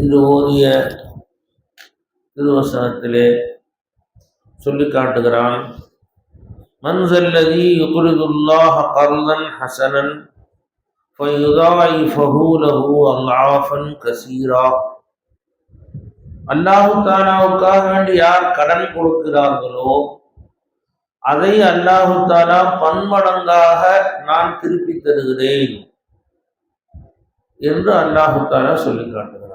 இன்று ஓதிய திருவசனத்திலே சொல்லி காட்டுகிறான் மன்சல்லதி யுகுரிதுல்லாஹ கர்லன் ஹசனன் ஃபயுதாயிஃபஹு லஹு அல்லாஃபன் கசீரா. அல்லாஹு தாலாவுக்காக வேண்டி யார் கடன் கொடுக்கிறார்களோ அதை அல்லாஹு தாலா பன்மடங்காக நான் திருப்பி தருகிறேன் என்று அல்லாஹு தாலா சொல்லி காட்டுகிறார்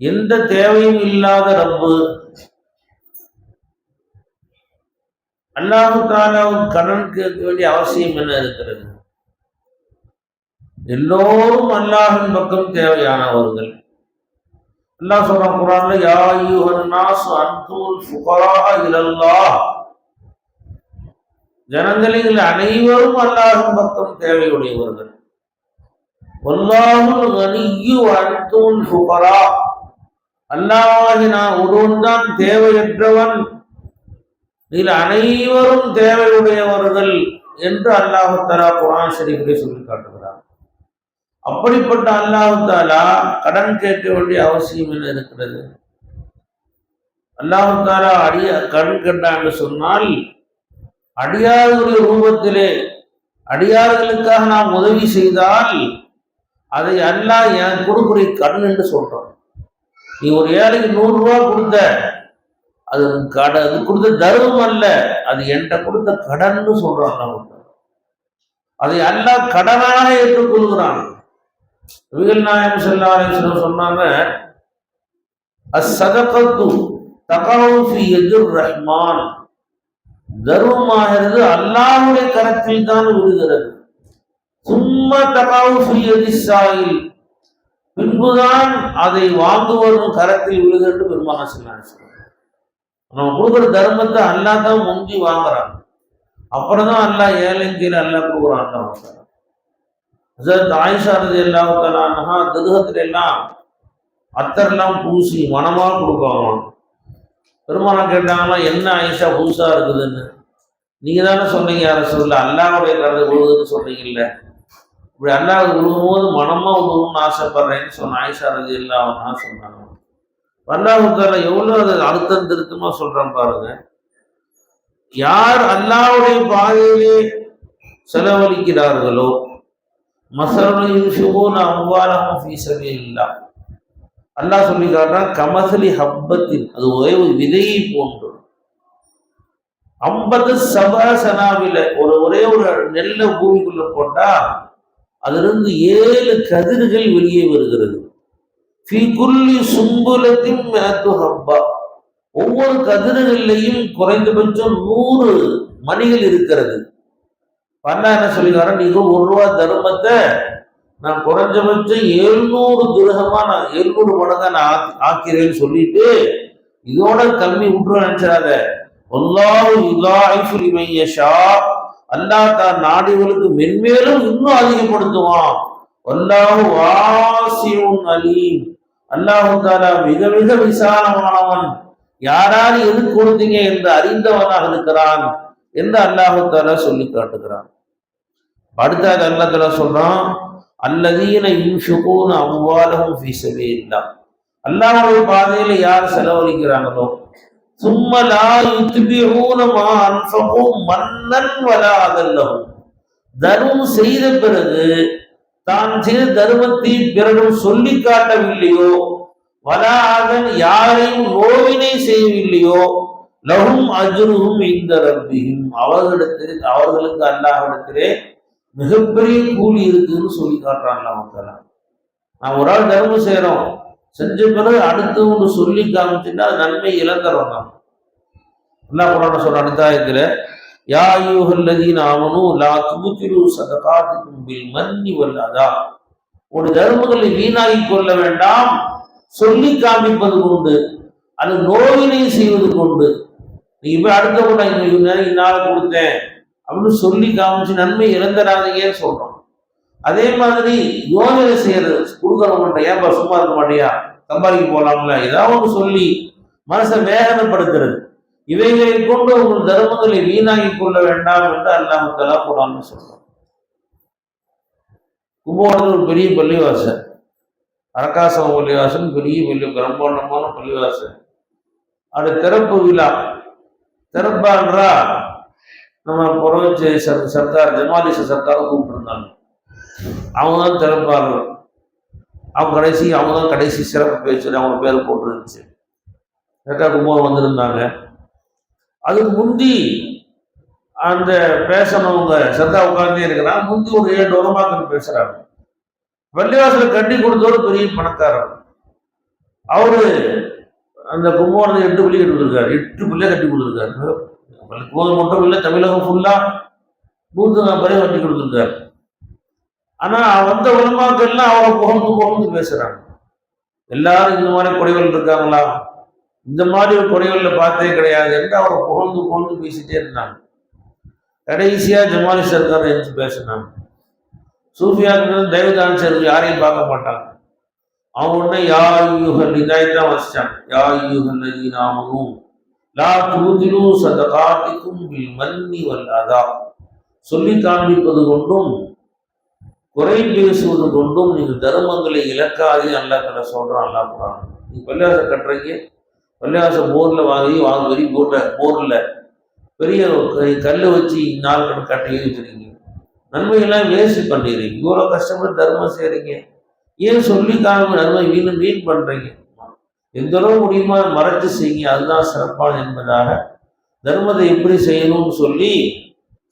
எந்த தேவையும் இல்லாத ரப்பு. அல்லாஹு தாலாவுக்கு கடன் கேட்க வேண்டிய அவசியம் என்ன இருக்கிறது? எல்லோரும் அல்லாஹின் பக்கம் தேவையானவர்கள். அல்லாஹ் சொல்றான் குரான்ல யா நாஸ் அன்துல் ஃபுகரா இலல்லாஹ். ஜனங்களில் அனைவரும் அல்லாஹின் பக்கம் தேவையுடையவர்கள். வல்லாஹுல் கனியு அன்துல் ஃபுகரா அல்லாஹ் நான் ஒருவன்தான் தேவையற்றவன். இதில் அனைவரும் தேவையுடையவர்கள் என்று அல்லாஹு தலா குரான் ஷரீஃபை சொல்லி காட்டுகிறார் அப்படிப்பட்ட அல்லாஹு தாலா கடன் கேட்க வேண்டிய அவசியம் என்ன இருக்கிறது? அல்லாஹு தாலா அடிய கடன் என்று சொன்னால் அடியார்களுடைய ரூபத்திலே அடியார்களுக்காக நாம் உதவி செய்தால் அதை அல்லாஹ் என் கொடுக்குற கடன் என்று சொல்றோம் நீ ஒரு ஏழைக்கு நூறு ரூபா கொடுத்த அது கட அது கொடுத்த தர்மம் அல்ல. அது என்கிட்ட கொடுத்த கடன்னு சொல்றான் அதை அல்லா கடனாக ஏற்றுக்கொள்கிறான் நபிகள் நாயம் செல்லாலேஸ்வரம் சொன்னாங்க அசதகத்து தகவுஃபி எதிர் ரஹ்மான். தர்மமாகிறது அல்லாஹுடைய கரத்தில் தான் விடுகிறது சும்மா தகவுஃபி எதிசாயில் பின்புதான் அதை வாங்குவதும் கரத்தில் விழுகிறது பெருமான சொன்னாங்க நம்ம கொடுக்குற தர்மத்தை அல்லா தான் முந்தி வாங்குறாங்க அப்புறம் தான் அல்லா ஏழைங்கிற அல்லா கொடுக்குறான் அல்லா ஹசரத் ஆயிஷா ரதி திருகத்துல எல்லாம் அத்தரெல்லாம் பூசி மனமாக கொடுப்பாங்க பெருமானம் கேட்டாங்கன்னா என்ன ஆயிஷா புதுசாக இருக்குதுன்னு? நீங்க தானே சொன்னீங்க யார சொல்ல அல்லாவுடைய கருது விழுதுன்னு சொன்னீங்கல்ல. இப்படி அல்லாஹ் விழுகும் போது மனமா விழுவும்னு ஆசைப்படுறேன்னு சொன்ன ஆயிஷா ரஜி இல்லாம சொன்னாங்க. அல்லாஹுத்தால எவ்வளவு அது அழுத்தம் திருத்தமா சொல்றேன் பாருங்க. யார் அல்லாவுடைய பாதையிலே செலவழிக்கிறார்களோ மசரூன் அம்வாலகம் ஃபீ இல்லா அல்லாஹ் சொல்லி காட்டுறான் கமசலி ஹப்பத்தின் அது ஒரே ஒரு விதையை போன்று. ஐம்பது சபாசனாவில ஒரு ஒரே ஒரு நெல்ல பூமிக்குள்ள போட்டா அதிலிருந்து ஏழு கதிர்கள் வெளியே வருகிறது. சும்புலத்தின் ஒவ்வொரு கதிர்களையும் குறைந்தபட்சம் நூறு மணிகள் இருக்கிறது. பண்ணா என்ன சொல்லிக்காரன் நீங்க ஒரு ரூபா தர்மத்தை நான் குறைஞ்சபட்சம் எழுநூறு திருகமா நான் எழுநூறு மடங்கா நான் ஆக்கிறேன்னு சொல்லிட்டு இதோட கம்மி விட்டுருவேன் நினைச்சாத ஒல்லாஹு இலாய்ஃபுல் இமையஷா அல்லாஹ் தான் நாடிகளுக்கு மென்மேலும் இன்னும் அதிகப்படுத்துவான். அல்லாஹு வாசியும் அலீம். அல்லாஹு தாலா மிக மிக விசாலமானவன். யாராரு எது கொடுத்தீங்க என்று அறிந்தவனாக இருக்கிறான் என்று அல்லாஹு தாலா சொல்லி காட்டுகிறான். அடுத்தது தாலா சொல்றான் அல்லதீன யூஷுகூன அம்வாலஹும் ஃபீ இல்லை அல்லாஹுடைய பாதையில யார் செலவழிக்கிறாங்களோ ثم لا يتبعون ما انفقوا மன்னன் ولا அதல்லஹும் தர்மம் செய்த பிறகு தான் செய்த தர்மத்தை பிறரும் சொல்லி காட்டவில்லையோ வலாதன் யாரையும் நோவினை செய்யவில்லையோ லகும் அஜுருகும் இந்த ரப்பியும் அவர்களிடத்தில் அவர்களுக்கு அல்லாஹிடத்திலே மிகப்பெரிய கூலி இருக்குன்னு சொல்லி காட்டுறாங்க மக்கள் நான் ஒரு ஆள் தர்மம் செய்யறோம் செஞ்ச பிறகு அடுத்து ஒன்று சொல்லி காமிச்சுன்னா அது நன்மை இழந்துறோம் நாம் என்ன பண்ணணும் சொல்ற அடுத்தாயத்தில் யா யூஹல்லதீன் ஆமனு லா துபுத்திரு சதகாத்துக்கும் பில் மன்னி வல்லாதா ஒரு தர்மங்களை வீணாகி கொள்ள வேண்டாம். சொல்லி காமிப்பது கொண்டு அது நோயினை செய்வது கொண்டு நீ இப்போ அடுத்த கூட இந்நாள் கொடுத்தேன். அப்படின்னு சொல்லி காமிச்சு நன்மை இழந்துடாதீங்கன்னு சொல்றோம். அதே மாதிரி யோஜனை செய்யறது கொடுக்குறவங்கள்ட்ட ஏன்பா சும்மா இருக்க மாட்டியா? சம்பாதிக்க போலாம்ல. ஏதாவது ஒன்று சொல்லி மனசை வேதனைப்படுத்துறது. இவைகளை கொண்டு உங்கள் தர்மங்களை வீணாகி கொள்ள வேண்டாம் என்று அல்லாஹலா குரான்னு சொல்றோம் கும்பகோணத்தில் ஒரு பெரிய பள்ளிவாசன் அரக்காசம் பள்ளிவாசன் பெரிய பள்ளி பிரம்மாண்டமான பள்ளிவாசன் அது திறப்பு விழா. திறப்பான்றா நம்ம புறவச்சு சர் சர்தார் ஜமாலிச சர்க்காரை கூப்பிட்டுருந்தாங்க. அவங்க தான் திறப்பார்கள் அவங்க கடைசி அவங்க தான் கடைசி சிறப்பு பேச்சு அவங்க பேர் போட்டுருந்துச்சு. ரெக்கா குமார் வந்திருந்தாங்க. அதுக்கு முந்தி அந்த பேசணவங்க சந்தா உட்கார்ந்தே இருக்கிறான் முந்தி ஒரு ஏழு உரமாக்கள் பேசுறாங்க. பள்ளிவாசல கட்டி கொடுத்தவர் பெரிய பணக்காரர். அவரு அந்த கும்பகோணத்தை எட்டு பிள்ளை கட்டி கொடுத்துருக்காரு. எட்டு பிள்ளை கட்டி கொடுத்துருக்காரு. போது மட்டும் இல்லை தமிழகம் ஃபுல்லா நூற்று நாற்பது கட்டி கொடுத்துருக்காரு. ஆனா வந்த உலமாக்கள்லாம் அவரை புகழ்ந்து புகழ்ந்து பேசுறாங்க. எல்லாரும் இந்த மாதிரி குறைகள் இருக்காங்களா? இந்த மாதிரி ஒரு குறைகளில் பார்த்தே கிடையாது என்று அவரை புகழ்ந்து புகழ்ந்து பேசிட்டே இருந்தாங்க. கடைசியா ஜமாலி சர்க்கார் எழுந்து பேசினாங்க. சூஃபியாக்கள் தெய்வதான் சேர்ந்து யாரையும் பார்க்க மாட்டாங்க. அவங்க உடனே யா யூகல் இதாய்தான் வசிச்சான் யா யூகல் நாமனும் லா தூதிலும் சதகாத்திக்கும் பில் மன்னி வல்லாதா சொல்லி காண்பிப்பது கொண்டும் குறை பேசுவது கொண்டும் நீங்கள் தர்மங்களை இழக்காது அல்லா கடை சொல்றான் அல்லா போகிறான் நீ பள்ளியாசம் கட்டுறீங்க பள்ளியாசம் போரில் வாங்கி வாங்க வெறி போட்ட போரில் பெரிய கல் வச்சு நாள் கணக்கு கட்டி வச்சிருக்கீங்க. நன்மையெல்லாம் வேஸ்ட் பண்ணுறீங்க இவ்வளோ கஷ்டப்பட்டு தர்மம் செய்கிறீங்க ஏன் சொல்லி காரணம் நன்மை வீணும் வீண் பண்ணுறீங்க எந்த அளவு முடியுமா மறைச்சு செய்யுங்க. அதுதான் சிறப்பான என்பதாக தர்மத்தை எப்படி செய்யணும்னு சொல்லி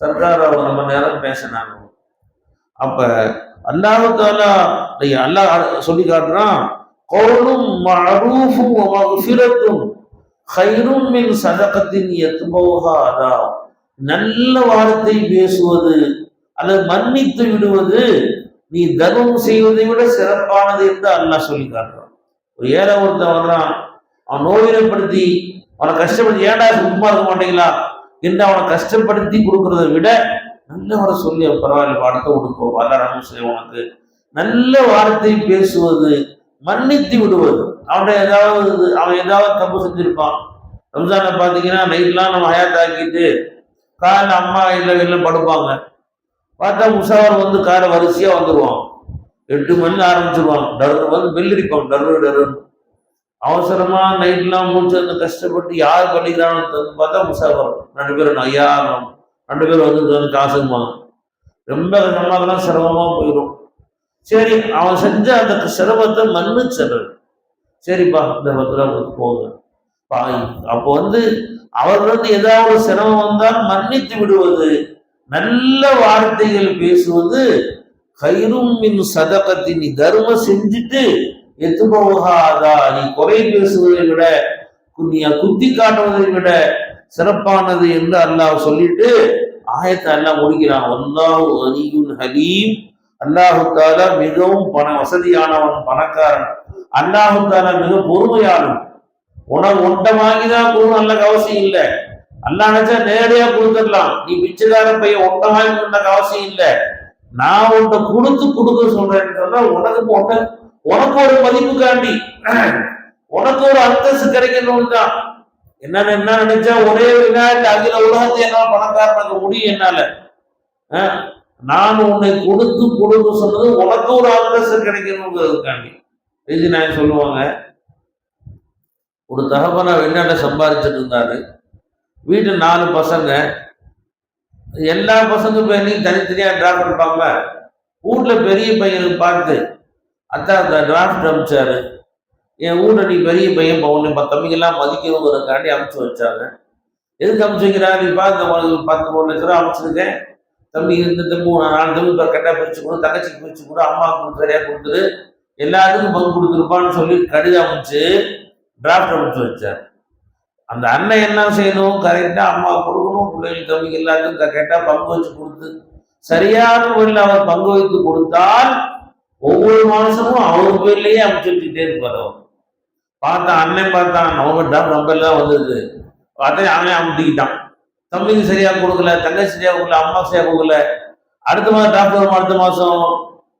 சர்க்கார் அவங்க நம்ம நேரம் பேசினாங்க. அப்ப அல்லாஹாலா அல்லாஹ் சொல்லி காட்டுறான் கௌலும் மரூஃபும் மகஃபிரத்தும் ஹைரும் மின் சதகத்தின் எத்துபோகாதா நல்ல வார்த்தை பேசுவது அல்லது மன்னித்து விடுவது நீ தர்மம் செய்வதை விட சிறப்பானது என்று அல்லாஹ் சொல்லி காட்டுறான். ஒரு ஏழை ஒருத்தன் வர்றான் அவன் நோயினப்படுத்தி அவனை கஷ்டப்படுத்தி ஏன்டா சும்மா இருக்க மாட்டீங்களா? என்று அவனை கஷ்டப்படுத்தி கொடுக்கறதை விட நல்லவரை சொல்லி பரவாயில்ல அடுத்த கொடுப்போம் வல்லரமும் செய்ய உனக்கு. நல்ல வார்த்தை பேசுவது மன்னித்து விடுவது. அவன் ஏதாவது அவன் ஏதாவது தப்பு செஞ்சிருப்பான். ரம்ஜானை பார்த்தீங்கன்னா நைட்லாம் நம்ம ஹயாத்தாக்கிட்டு காலைல அம்மா இல்லை வெளில படுப்பாங்க. பார்த்தா முசாவர் வந்து காரை வரிசையா வந்துடுவான் எட்டு மணி ஆரம்பிச்சிருவான். டர்ரு வந்து வெள்ளரிப்பான் டர்ரு டருன்னு அவசரமா நைட்லாம் மூச்சு வந்து கஷ்டப்பட்டு யார் பண்ணிக்கிறான்னு பார்த்தா முசாவர் ரெண்டு பேரும் ஐயா ரெண்டு பேர் வந்து காசுமா ரொம்ப நம்மளாம் சிரமமாக போயிடும். சரி அவன் செஞ்ச அந்த சிரமத்தை மன்னிச்சிடுறது சரிப்பா இந்த பத்திரம் போங்க. பாய் அப்போ வந்து அவர்களுக்கு ஏதாவது சிரமம் வந்தால் மன்னித்து விடுவது. நல்ல வார்த்தைகள் பேசுவது. கயிறும் மின் சதகத்தை நீ தர்மம் செஞ்சுட்டு எத்து போகாதா? நீ குறை பேசுவதை விட நீ குத்தி காட்டுவதை விட சிறப்பானது என்று அல்லாஹ் சொல்லிட்டு ஆயத்தை அல்லாஹ் முடிக்கிறான். அல்லாஹு அலியுன் ஹலீம். அல்லாஹு தாலா மிகவும் பண வசதியானவன் பணக்காரன். அல்லாஹு தாலா மிக பொறுமையானவன். உனக்கு ஒன்றை வாங்கிதான் கொடுக்கணும் நல்ல அவசியம் இல்லை. அல்லா நினைச்சா நேரடியா கொடுத்துடலாம். நீ பிச்சைக்கார பையன் ஒன்றை வாங்கி அவசியம் இல்லை. நான் உன்னை கொடுத்து கொடுக்க சொல்றேன்னு சொன்னா உனக்கு ஒன்றை உனக்கு ஒரு மதிப்புக்காண்டி உனக்கு ஒரு அந்தஸ்து கிடைக்கணும்னு தான். என்னன்னு என்ன நினைச்சா ஒரே வினாடி அகில உலகத்தை என்னால் பணக்காரனாக்க முடியும் என்னால? நான் உன்னை கொடுத்து கொடுக்க சொன்னது உனக்கு ஒரு அந்தஸ்து கிடைக்கணுங்கிறதுக்காண்டி. இது நான் சொல்லுவாங்க ஒரு தகப்பனா வெளிநாட்டை சம்பாதிச்சுட்டு இருந்தாரு. வீட்டு நாலு பசங்க. எல்லா பசங்க பேரையும் தனித்தனியாக டிராஃப்ட் இருப்பாங்க வீட்டில் பெரிய பையனுக்கு பார்த்து அத்தான் அந்த டிராஃப்ட் அமிச்சாரு என் ஊரடி பெரிய பையன் பவுன் பத்து தம்பிக்கெல்லாம் மதிக்கணுங்கிறதுக்காண்டி அமுச்சு வச்சாங்க. எதுக்கு அமுச்சு வைக்கிறாங்க? நீ பார்த்து பத்து மூணு லட்ச ரூபா அமைச்சிருக்கேன். தம்பி இந்த தம்பி நாலு தம்பி இப்போ கரெக்டாக பிரிச்சு கொடு தங்கச்சிக்கு பிரிச்சு கொடு அம்மாவுக்கு கொடுத்து சரியாக கொடுத்துரு. எல்லாத்துக்கும் பங்கு கொடுத்துருப்பான்னு சொல்லி கடிதம் அமைச்சு டிராஃப்ட் அமைச்சு வச்சார். அந்த அண்ணன் என்ன செய்யணும்? கரெக்டாக அம்மா கொடுக்கணும் பிள்ளைங்க தம்பிக்கு எல்லாத்துக்கும் கரெக்டாக பங்கு வச்சு கொடுத்து சரியான முறையில் அவர் பங்கு வைத்து கொடுத்தால் ஒவ்வொரு மாதமும் அவர் பேர்லேயே அமைச்சு வச்சுக்கிட்டே இருப்பார் அவர். பார்த்தான் அண்ணன் பார்த்தான் நவம்பர் ரொம்ப எல்லாம் வந்தது. பார்த்தா அவன் அமுட்டிக்கிட்டான் தம்பிக்கு சரியா கொடுக்கல தங்கச்சி சரியா கொடுக்கல அம்மா சரியா கொடுக்கல. அடுத்த மாதம் டாக்டர் வரும் அடுத்த மாதம்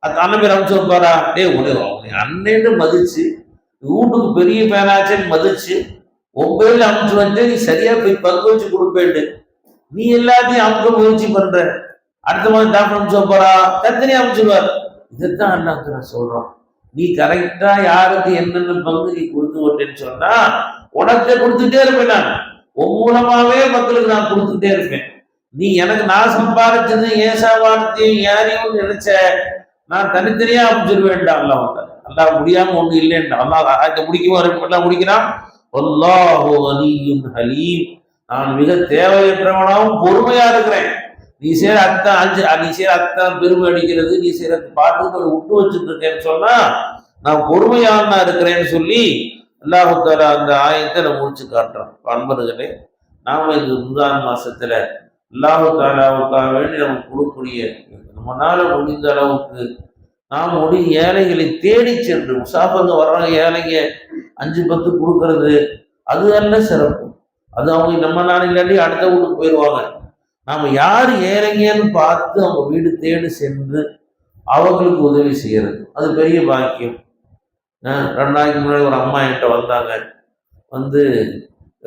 அந்த அண்ணன் பேர் அமுச்சு வைப்பாரா? டே உனக்கு அண்ணன்னு மதிச்சு வீட்டுக்கு பெரிய பேனாச்சேன்னு மதிச்சு ஒன்பதுல அமுச்சு வந்து நீ சரியா போய் பங்கு வச்சு கொடுப்பேன்னு. நீ எல்லாத்தையும் அமுக்க முயற்சி பண்ற. அடுத்த மாதம் டாக்டர் அமுச்சு வைப்பாரா? தத்தனி அமுச்சுடுவார். இதைத்தான் அண்ணாக்கு நான் சொல்றோம். நீ கரெக்டா யாருக்கு என்னென்ன பங்கு நீ கொடுத்து விட்டேன்னு சொன்னா உனக்கு கொடுத்துட்டே இருப்பேன் நான். உன் மூலமாவே மக்களுக்கு நான் கொடுத்துட்டே இருப்பேன். நீ எனக்கு நான் சம்பாதிச்சது ஏன் சம்பாதிச்சையும் யாரையும் நினைச்ச நான் தனித்தனியா அமைச்சிருவேன்டா அல்லாஹ் அல்லாஹ் முடியாம ஒண்ணு இல்லைன்டா. அல்லாஹ் இதை முடிக்கும் எல்லாம் முடிக்கிறான். அல்லாஹோ அலியும் ஹலீம். நான் மிக தேவையற்றவனாகவும் பொறுமையா இருக்கிறேன். நீ செய்யற அத்தான் அஞ்சு நீ செய்யற அத்தான் பெருமை அடிக்கிறது நீ செய்யற பாட்டுக்கு ஒரு விட்டு வச்சுட்டு இருக்கேன்னு சொன்னா நான் பொறுமையான இருக்கிறேன்னு சொல்லி அல்லாஹுத்தாலா அந்த ஆயத்தை நம்ம முடிச்சு காட்டுறோம் அன்பர்களே நாம இந்த ரம்ஜான் மாசத்துல அல்லாஹு தாலாவுக்காக வேண்டி நம்ம கொடுக்கக்கூடிய நம்மளால முடிந்த அளவுக்கு நாம் முடி ஏழைகளை தேடி சென்று முசாஃபங்க வர்றாங்க ஏழைங்க அஞ்சு பத்து கொடுக்கறது அது அல்ல சிறப்பு. அது அவங்க நம்ம நாளைக்கு இல்லாட்டி அடுத்த வீட்டுக்கு போயிடுவாங்க நாம் யார் ஏழைங்கன்னு பார்த்து அவங்க வீடு தேடி சென்று அவங்களுக்கு உதவி செய்யறது. அது பெரிய பாக்கியம். ரெண்டு நாளைக்கு முன்னாடி ஒரு அம்மா என்கிட்ட வந்தாங்க. வந்து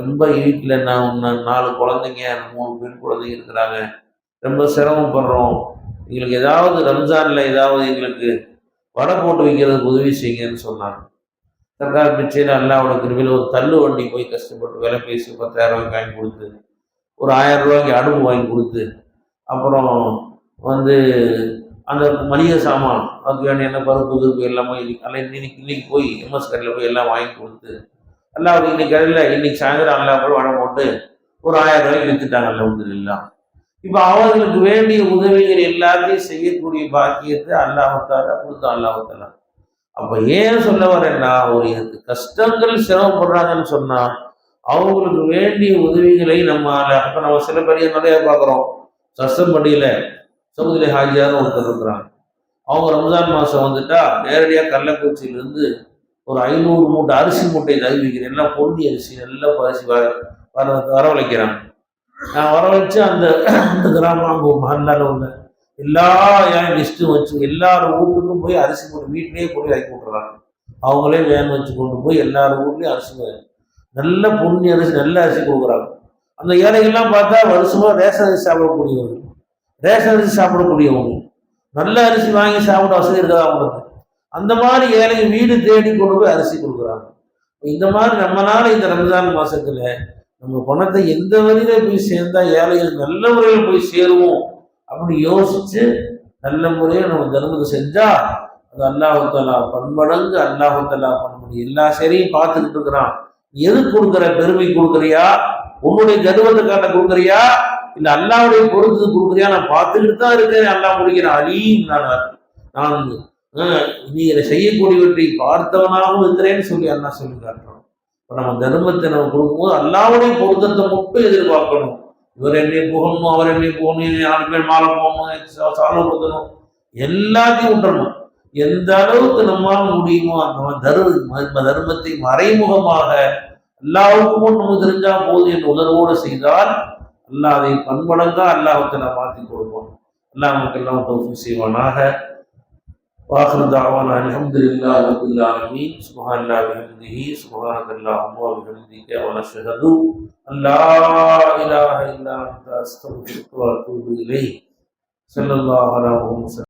ரொம்ப வீட்டில் நான் நாலு குழந்தைங்க மூணு பெண் குழந்தைங்க இருக்கிறாங்க. ரொம்ப சிரமப்படுறோம். எங்களுக்கு ஏதாவது ரம்ஜானில் ஏதாவது எங்களுக்கு வடை போட்டு வைக்கிறதுக்கு உதவி செய்யுங்கன்னு சொன்னாங்க. சர்க்கார் பிச்சையில் அல்லாவோட கிருவியில் ஒரு தள்ளு வண்டி போய் கஷ்டப்பட்டு விலை பேசி பத்தாயிரம் ரூபாய்க்கு கொடுத்து ஒரு ஆயிரம் ரூபாய்க்கு அடுப்பு வாங்கி கொடுத்து அப்புறம் வந்து அந்த மளிகை சாமான் அதுக்கு வேண்டிய என்ன பருப்பு கிருப்பு எல்லாமே இன்னைக்கு அல்ல இன்னைக்கு இன்னைக்கு போய் எம்எஸ் கடையில் போய் எல்லாம் வாங்கி கொடுத்து அல்லாவுக்கு இன்னைக்கு கடையில் இன்னைக்கு சாயந்தரம் அல்லா போய் வடம் போட்டு ஒரு ஆயிரம் ரூபாய்க்கு விற்றுட்டாங்க அல்ல எல்லாம் இப்போ அவர்களுக்கு வேண்டிய உதவிகள் எல்லாத்தையும் செய்யக்கூடிய பாக்கியத்தை அல்லாஹத்தால கொடுத்தோம் அல்லாஹத்தால அப்போ ஏன் சொல்ல வரேன்னா ஒரு கஷ்டங்கள் சிரமப்படுறாங்கன்னு சொன்னால் அவங்களுக்கு வேண்டிய உதவிகளை நம்ம இப்போ நம்ம சில பெரிய நிறைய பார்க்குறோம் சஸ்தம்பட்டியில சமுதிரி ஹாஜியாரும் ஒருத்தர் இருக்கிறாங்க. அவங்க ரம்ஜான் மாதம் வந்துட்டா நேரடியாக கள்ளக்குறிச்சியிலேருந்து ஒரு ஐநூறு மூட்டை அரிசி மூட்டை தகுதிக்கிறேன் எல்லாம் பொன்னி அரிசி நல்லா பரிசி வர வர வரவழைக்கிறாங்க. நான் வரவழைச்சு அந்த அந்த கிராமம் அங்கே மகளால் உள்ள எல்லா என் லிஸ்ட்டும் வச்சு எல்லாரும் வீட்டுக்கும் போய் அரிசி மூட்டை வீட்டிலேயே கொண்டு இறக்கி விட்டுறாங்க அவங்களே வேன் வச்சு கொண்டு போய் எல்லாரும் வீட்லேயும் அரிசி நல்ல புண்ணிய அரிசி நல்ல அரிசி கொடுக்குறாங்க. அந்த ஏழைகள்லாம் பார்த்தா வருஷமாக ரேஷன் அரிசி சாப்பிடக்கூடியவங்க. ரேஷன் அரிசி சாப்பிடக்கூடியவங்க. நல்ல அரிசி வாங்கி சாப்பிட வசதி இருக்காது அவங்களுக்கு அந்த மாதிரி ஏழைங்க வீடு தேடி கொண்டு போய் அரிசி கொடுக்குறாங்க. இந்த மாதிரி நம்மளால இந்த ரம்ஜான் மாதத்தில் நம்ம பணத்தை எந்த வழியில போய் சேர்ந்தா ஏழைகள் நல்ல முறையில் போய் சேருவோம் அப்படின்னு யோசிச்சு நல்ல முறையில் நம்ம தர்மத்தை செஞ்சா அது அல்லாஹாலா பன்மடங்கு அல்லாஹாலா பண்ண எல்லா சரியும் பார்த்துக்கிட்டு இருக்கிறான். எது கொடுக்குற பெருமை கொடுக்குறியா? உன்னுடைய கர்வத்தை காட்ட கொடுக்குறியா? இல்ல அல்லாவுடைய பொறுத்து கொடுக்குறியா? நான் பார்த்துக்கிட்டு தான் இருக்கிறேன். அல்லா முடிக்கிறேன் அலீம் நான் நான் நீ இதை செய்யக்கூடியவற்றை பார்த்தவனாகவும் இருக்கிறேன்னு சொல்லி அண்ணா சொல்லி காட்டுறான். இப்ப நம்ம தர்மத்தை நம்ம கொடுக்கும்போது அல்லாவுடைய பொருத்தத்தை மட்டும் எதிர்பார்க்கணும். இவர் என்னை புகழணும் அவர் என்னை போகணும் நாலு பேர் மாலை போகணும் சாலை கொடுக்கணும் எல்லாத்தையும் விட்டுறணும். எந்த அளவுக்கு நம்மால் முடியுமோ அந்த மாதிரி தர்ம தர்மத்தை மறைமுகமாக அல்லாவுக்கு முன் நம்ம தெரிஞ்சா போதும் என்ற உணர்வோடு செய்தால் அல்லாஹ் அதை பன்மடங்கா அல்லாஹத்தை நான் மாற்றி கொடுப்போம் அல்லாஹ் நமக்கு எல்லாம் தோஃபி செய்வானாக واخر دعوانا الحمد لله رب العالمين سبحان الله وبحمده سبحانك اللهم وبحمدك ونشهد ان لا اله الا انت استغفرك واتوب اليك صلى الله على محمد